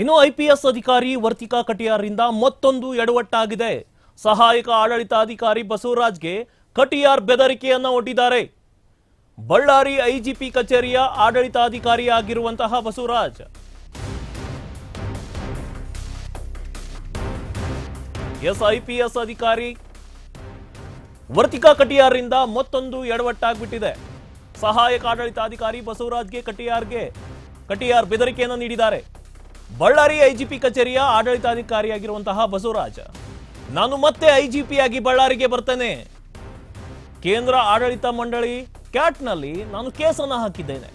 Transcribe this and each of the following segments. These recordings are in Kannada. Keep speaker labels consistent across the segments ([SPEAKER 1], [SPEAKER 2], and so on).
[SPEAKER 1] ಇನ್ನು ಐಪಿಎಸ್ ಅಧಿಕಾರಿ ವರ್ತಿಕಾ ಕಟಿಯಾರ್ರಿಂದ ಮತ್ತೊಂದು ಎಡವಟ್ಟಾಗಿದೆ. ಸಹಾಯಕ ಆಡಳಿತಾಧಿಕಾರಿ ಬಸವರಾಜ್ಗೆ ಕಟಿಯಾರ್ ಬೆದರಿಕೆಯನ್ನು ಒಡ್ಡಿದ್ದಾರೆ. ಬಳ್ಳಾರಿ ಐಜಿಪಿ ಕಚೇರಿಯ ಆಡಳಿತಾಧಿಕಾರಿಯಾಗಿರುವಂತಹ ಬಸವರಾಜ್. ಎಸ್ ಐಪಿಎಸ್ ಅಧಿಕಾರಿ ವರ್ತಿಕಾ ಕಟಿಯಾರ್ರಿಂದ ಮತ್ತೊಂದು ಎಡವಟ್ಟಾಗ್ಬಿಟ್ಟಿದೆ. ಸಹಾಯಕ ಆಡಳಿತಾಧಿಕಾರಿ ಬಸವರಾಜ್ಗೆ ಕಟಿಯಾರ್ಗೆ ಕಟಿಯಾರ್ ಬೆದರಿಕೆಯನ್ನು ನೀಡಿದ್ದಾರೆ. ಬಳ್ಳಾರಿ ಐಜಿಪಿ ಕಚೇರಿಯ ಆಡಳಿತಾಧಿಕಾರಿಯಾಗಿರುವಂತಹ ಬಸವರಾಜ. ನಾನು ಮತ್ತೆ ಐಜಿಪಿ ಆಗಿ ಬಳ್ಳಾರಿಗೆ ಬರ್ತೇನೆ. ಕೇಂದ್ರ ಆಡಳಿತ ಮಂಡಳಿ ಕ್ಯಾಟ್ನಲ್ಲಿ ನಾನು ಕೇಸನ್ನು ಹಾಕಿದ್ದೇನೆ.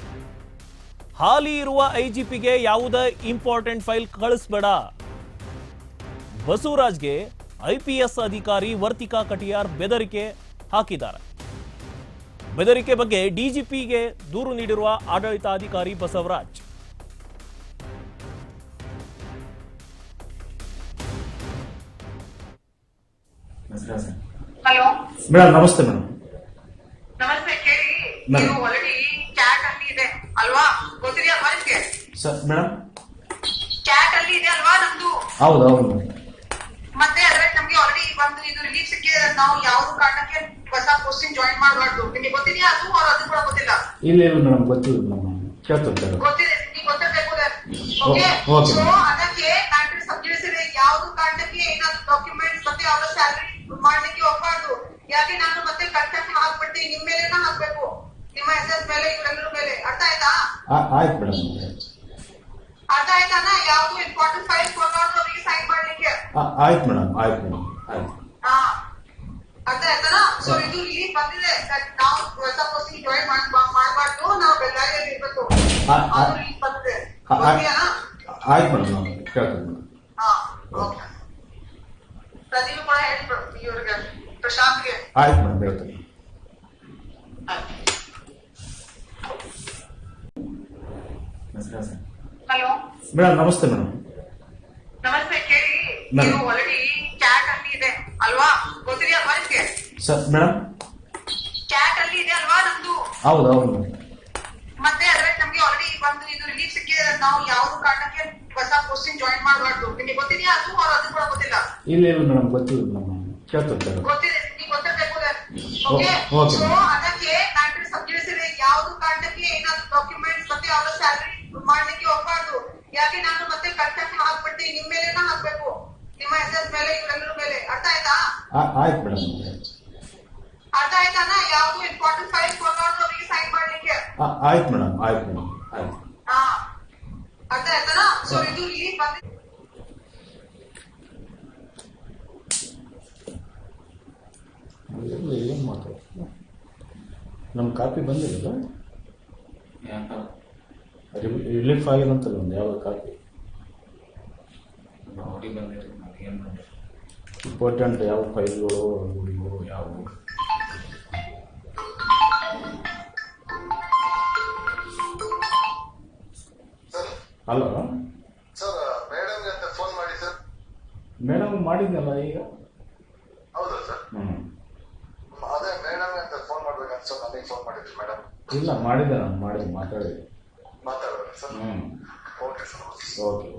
[SPEAKER 1] ಹಾಲಿ ಇರುವ ಐಜಿಪಿಗೆ ಯಾವುದೇ ಇಂಪಾರ್ಟೆಂಟ್ ಫೈಲ್ ಕಳಿಸ್ಬೇಡ. ಬಸವರಾಜ್ಗೆ ಐಪಿಎಸ್ ಅಧಿಕಾರಿ ವರ್ತಿಕಾ ಕಟಿಯಾರ್ ಬೆದರಿಕೆ ಹಾಕಿದ್ದಾರೆ. ಬೆದರಿಕೆ ಬಗ್ಗೆ ಡಿಜಿಪಿಗೆ ದೂರು ನೀಡಿರುವ ಆಡಳಿತಾಧಿಕಾರಿ ಬಸವರಾಜ್.
[SPEAKER 2] ಹಲೋ.
[SPEAKER 3] ಮೇಡಮ್ ನಮಸ್ತೆ ಮೇಡಮ್.
[SPEAKER 2] ನಮಸ್ತೆ ಕೇಳಿ. ನೀವು ಆಲ್ರೆಡಿ ಚಾಟ್ ಅಲ್ಲಿ ಇದೆ ಅಲ್ವಾ? ಗೊತ್ತಿದೆಯಾ ಅಲ್ವಾ ನಿಮ್ಗೆ
[SPEAKER 3] ಸರ್ ಮೇಡಮ್?
[SPEAKER 2] ಚಾಟ್ ಅಲ್ಲಿ ಇದೆ ಅಲ್ವಾ ನಮ್ದು?
[SPEAKER 3] ಹೌದು ಹೌದು
[SPEAKER 2] ಮತ್ತೆ ಅದ್ರಲ್ಲಿ ನಮ್ಗೆ ಆಲ್ರೆಡಿ ಒಂದು ಇದು ರಿಲೀಸ್ ನಾವು ಯಾವ ಕಾರಣಕ್ಕೆ ಹೊಸ ಪೋಸ್ಟಿಂಗ್ ಜಾಯಿನ್ ಮಾಡಬಾರ್ದು. ನಿಮಗೆ ಗೊತ್ತಿದೆಯಾ ಅದು ಅವ್ರು ಅದು ಕೂಡ ಗೊತ್ತಿಲ್ಲ?
[SPEAKER 3] ಇಲ್ಲ ಇಲ್ಲ ಮೇಡಮ್ ಗೊತ್ತಿಲ್ಲ ಮೇಡಮ್.
[SPEAKER 2] ಗೊತ್ತಿದೆ ನಿಮ್ಗೆ ಗೊತ್ತಿರಬೇಕು ಓಕೆ
[SPEAKER 3] ಓಕೆ.
[SPEAKER 2] ಸೊ ಅದಕ್ಕೆ ಸಬ್ಜೆಕ್ಟ್ಸ್ ಇದೆ ಯಾವ್ದು ಕಾರಣಕ್ಕೆ ಏನಾದ್ರು ಡಾಕ್ಯುಮೆಂಟ್ಸ್ ಮತ್ತೆ ಅವರ ಸ್ಯಾಲರಿ ಮಾಡ್ಲಿಕ್ಕೆ ಹೋಗ್ಬಾರ್ದು ಯಾಕೆ ನಾನು ಮತ್ತೆ ಕರೆಕ್ಟ್ ಹಾಕ್ಬಿಟ್ಟು ನಿಮ್ ಮೇಲೆನ ಹಾಕ್ಬೇಕು. ನಿಮ್ಮ ಹೆಸರ್ ಮೇಲೆ ಇವರೆಲ್ಲರ ಮೇಲೆ. ಅರ್ಥ ಆಯ್ತಾ?
[SPEAKER 3] ಆಯ್ತು ಮೇಡಮ್
[SPEAKER 2] ಅರ್ಥ ಆಯ್ತಾನ? ಯಾವ್ದು ಇಂಪಾರ್ಟೆಂಟ್ ಫೈಲ್ ಕೊಡಬಾರ್ದು ಅವರಿಗೆ ಸೈನ್ ಮಾಡ್ಲಿಕ್ಕೆ
[SPEAKER 3] ಆಯ್ತು ಮೇಡಮ್ ಆಯ್ತು ಮೇಡಮ್ ಆಯ್ತು.
[SPEAKER 2] ಹಾ ಅರ್ಥ ಆಯ್ತಾನ? ಸೊ ಇದು ಇಲ್ಲಿ ಬಂದಿದೆ. ನಾವು ಹೊಸ ಪೋಸ್ಟಿಂಗ್ ಜಾಯಿನ್ ಮಾಡ್ಬಾರ್ದು. ನಾವು ಬೆಳ್ಳಾರಿಯಲ್ಲಿ ಇರ್ಬೇಕು. ಬಂದಿದೆ.
[SPEAKER 3] ಆಯ್ತು ಮೇಡಮ್ ಕೇಳ್ತೀನಿ ಮೇಡಮ್
[SPEAKER 2] ಹಾ ಓಕೆ ಪ್ರದೀಪ್ ಕೂಡ ಹೇಳ್ಬಿಡು ಇವ್ರಿಗೆ ಪ್ರಶಾಂತ್ಗೆ
[SPEAKER 3] ಆಯ್ತು ಮೇಡಮ್ ಹೇಳ್ತೀನಿ.
[SPEAKER 2] ಹಲೋ.
[SPEAKER 3] ಮೇಡಮ್ ನಮಸ್ತೆ ಮೇಡಮ್.
[SPEAKER 2] ನಮಸ್ತೆ ಕೇಳಿ. ನೀವು ಆಲ್ರೆಡಿ ಚಾಟ್ ಅಲ್ಲಿ ಇದೆ ಅಲ್ವಾ? ಗೊತ್ತಿದೆಯಾ ಅಲ್ವಾ ನಿಮ್ಗೆ
[SPEAKER 3] ಸರ್ ಮೇಡಮ್.
[SPEAKER 2] ಚಾಟ್ ಅಲ್ಲಿ ಇದೆ ಅಲ್ವಾ ನಮ್ದು
[SPEAKER 3] ಹೌದು ಹೌದು
[SPEAKER 2] ಮತ್ತೆ ಅದ್ರಲ್ಲಿ ನಮ್ಗೆ ಆಲ್ರೆಡಿ ಒಂದು ಇದು ರಿಲೀಸ್ ಸಿಕ್ಕಿದೆ ನಾವು ಯಾವ್ದು ಕಾರಣಕ್ಕೆ ಹೊಸ ಪೋಸ್ಟಿಂಗ್ ಜಾಯಿನ್ ಮಾಡಬಾರ್ದು? ನಿಮಗೆ ಗೊತ್ತಿದೆಯಾ ಅದು ಅವ್ರು ಅದು ಕೂಡ ಗೊತ್ತಿಲ್ಲ?
[SPEAKER 3] ಇಲ್ಲ ಇಲ್ಲ ಮೇಡಮ್ ಗೊತ್ತಿಲ್ಲ ಮೇಡಮ್. ಕೇಳ್ತಾರೆ
[SPEAKER 2] ಗೊತ್ತಿದೆ. ಓಕೆ ಅದಕ್ಕೆ ಮ್ಯಾಟ್ರಿಕ್ಸ್ ಸಬ್ಜೆಕ್ಟ್ಸ್ ಯಾವ್ದು ಕಾರಣಕ್ಕೆ ಏನಾದ್ರು ಡಾಕ್ಯುಮೆಂಟ್ಸ್ ಮತ್ತೆ ಅವರ ಸ್ಯಾಲರಿ ಮಾಡ್ಲಿಕ್ಕೆ ಹೋಗ್ಬಾರ್ದು. ಯಾಕೆ ನಾನು ಮತ್ತೆ ಕರೆಕ್ಟ್ ಹಾಕ್ಬಿಟ್ಟು ನಿಮ್ ಮೇಲೆನ ಹಾಕ್ಬೇಕು? ನಿಮ್ಮ ಹೆಸರು ಮೇಲೆ ಇವರೆಲ್ಲರ ಮೇಲೆ. ಅರ್ಥ ಆಯ್ತಾ?
[SPEAKER 3] ಆಯ್ತು ಮೇಡಮ್
[SPEAKER 2] ಅರ್ಥ ಆಯ್ತಾನ? ಯಾವುದು ಇಂಪಾರ್ಟೆಂಟ್ ಫೈಲ್ ಕೊಡಬಾರ್ದು ಅವರಿಗೆ ಸೈನ್ ಮಾಡ್ಲಿಕ್ಕೆ
[SPEAKER 3] ಆಯ್ತು ಮೇಡಮ್ ಆಯ್ತು ಮೇಡಮ್ ಆಯ್ತು
[SPEAKER 2] ಹಾ ಅರ್ಥ ಆಯ್ತಾನ? ಸೊ ಇದು ಇಲ್ಲಿ ಬಂದಿದೆ
[SPEAKER 3] ನಮ್ಮ ಕಾಪಿ ಬಂದಿಲ್ಲ ರಿಲೀಫ್ ಆಗಿದಂತಲ್ಲ ಒಂದು ಯಾವ ಕಾಪಿ.
[SPEAKER 4] ನೋಡಿ
[SPEAKER 3] ಇಂಪಾರ್ಟೆಂಟ್ ಯಾವ ಫೈಲ್ಗಳು ಗುಡಿಗಳು ಯಾವ ಹಲೋ
[SPEAKER 5] ಸರ್ ಮೇಡಮ್ಗೆ ಅಂತ ಫೋನ್ ಮಾಡಿ ಸರ್.
[SPEAKER 3] ಮೇಡಮ್ ಮಾಡಿದ್ನಲ್ಲ ಈಗ
[SPEAKER 5] ಹೌದಾ ಸರ್
[SPEAKER 3] ಹ್ಞೂ
[SPEAKER 5] ಅದೇ ಮೇಡಮ್ಗೆ ಅಂತ ಸರ್ ನನಗೆ ಫೋನ್ ಮಾಡಿದ್ರಿ ಮೇಡಮ್
[SPEAKER 3] ಇಲ್ಲ ಮಾಡಿದ್ದೆ ನಾನು ಮಾಡಿದ್ದೆ ಮಾತಾಡಿದ್ದೆ.
[SPEAKER 5] ಮಾತಾಡೋಣ ಸರ್
[SPEAKER 3] ಹ್ಞೂ
[SPEAKER 5] ಓಕೆ ಸರ್
[SPEAKER 3] ಓಕೆ